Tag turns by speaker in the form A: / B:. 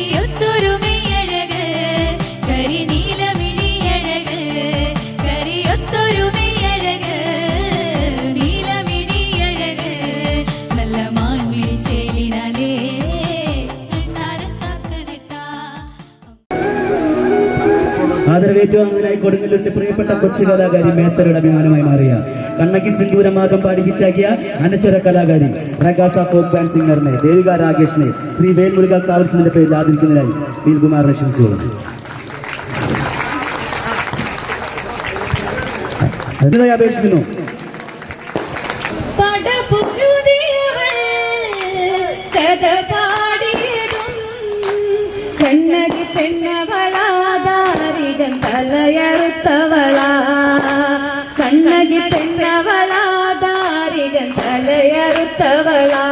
A: കരിയൊത്തൊരുമയഴക്
B: അങ്ങനെ കൊടുങ്ങല്ലൂരിന്റെ പ്രിയപ്പെട്ട കൊച്ചു കലാകാരി മേത്തരുടെ അഭിമാനമായി മാറിയ കണ്ണകി സിന്ദൂരമാർഗം പാടി ഹിറ്റാക്കിയ അനശ്വര കലാകാരി പ്രകാശ ഫോക്ക് ബാൻഡ് സിംഗറിനെ ദേവിക രാകേഷിനെ ശ്രീ വേൽമുരുക കാവൽച്ചതിന്റെ പേരിൽ ആദരിക്കുന്നതിനായി ഫീൽകുമാർ റഷ്യൻസ് അതിനായി അപേക്ഷിക്കുന്നു?
C: കണ്ണകി കഥ ഉണകി തെന്നവളാ താരികൻ തലയറുത്തവളാ.